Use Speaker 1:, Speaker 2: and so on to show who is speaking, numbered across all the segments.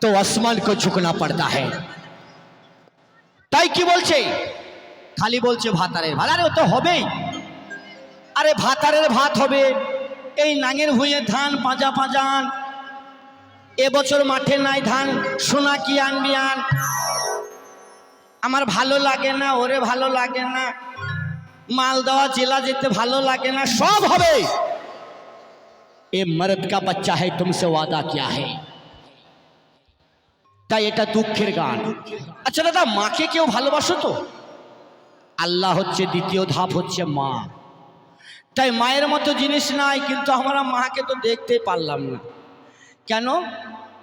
Speaker 1: তো আসমান কো ঝুঁকনা পড়তা হ্যাঁ তাই কি বলছে খালি বলছে ভাতারের ভাত আরে ও তো হবেই আরে ভাতারের ভাত হবে এই নাঙের ভুঁয়ে ধান, পাঁজা পাঁজান। এবছর মাঠে নাই ধান, সোনা কি আনবি আন? আমার ভালো লাগে না, ওরে ভালো লাগে না। মালদা জেলা যেতে ভালো লাগে না, সব হবে। এ মরদ কা বাচ্চা হে তুমি ওয়াদা কিয়া হে তাই এটা দুঃখের গান আচ্ছা দাদা মাকে কেউ ভালোবাসো তো আল্লাহ হচ্ছে দ্বিতীয় ধাপ হচ্ছে মা তাই মায়ের মতো জিনিস নাই কিন্তু আমরা মাকে তো দেখতে পারলাম না কেন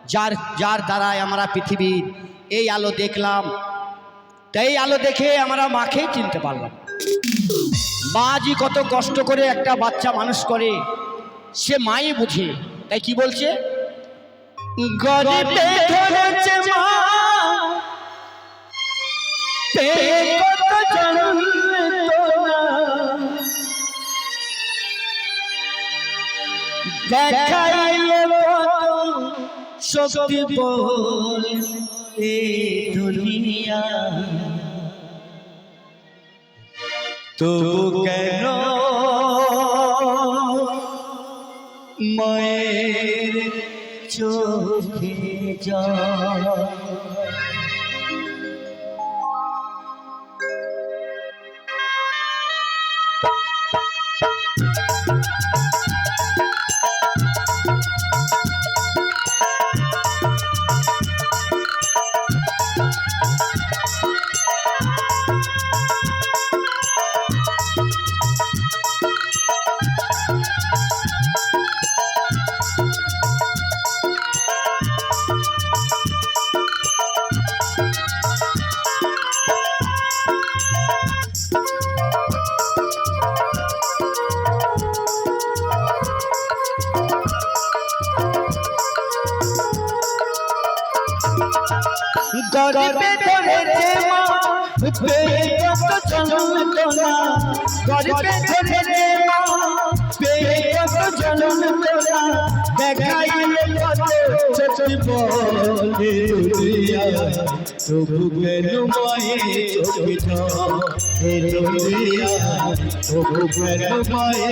Speaker 1: যার যার দ্বারায় আমরা পৃথিবীর এই আলো দেখলাম তাই আলো দেখে আমরা মাকেই চিনতে পারলাম মা জি কত কষ্ট করে একটা বাচ্চা মানুষ করে সে মাই বুঝে। তাই কি বলছে? গরিবে ধরেছে মা। পেয়ে কত জন্মে দেখাইলে শক্তি বল এই দুনিয়া। তবু কেন মায়ের চোখে যা পেয়ে কত যন্ত্রণা গরিবে ধরেছে মা পেয়ে কত যন্ত্রণা দেখাইলে কত সত্যি বলে দুনিয়া তবু কেন মায়ে চোখে হে দুনিয়া তবু কেন মায়ে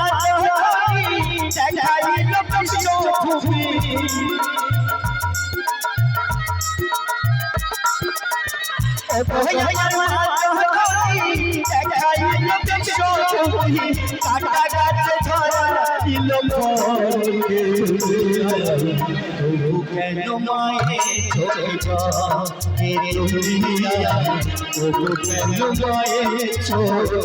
Speaker 1: কেন মায়ে ছোটে দুনিয়া তবু কেন মায়ে ছোটে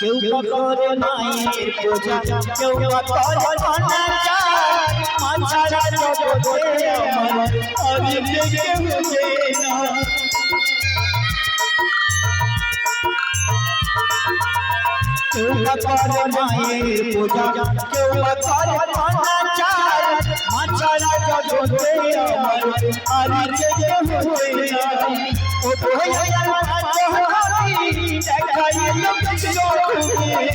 Speaker 1: কেউ করে মায়ের পূজা কেউ বা করে অনাচার মা ছাড়া জগতে আমার আর দেখে বুঝে না কেউ বা করে মায়ের পূজা কেউ বা করে অনাচার মা ছাড়া জগতে আমার আর দেখে বুঝে না ও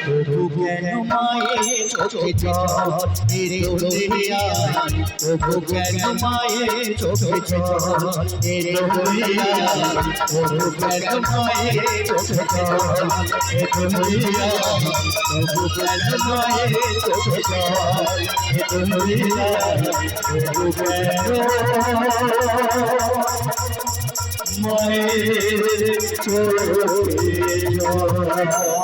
Speaker 1: তবু কেন মায়ের চোখে জল এরে হইয়া তবু কেন মায়ের চোখে জল এরে হইয়া তবু কেন মায়ের চোখে জল এরে হইয়া তবু কেন মায়ের চোখে জল এরে হইয়া তবু কেন মায়ের চোখে জল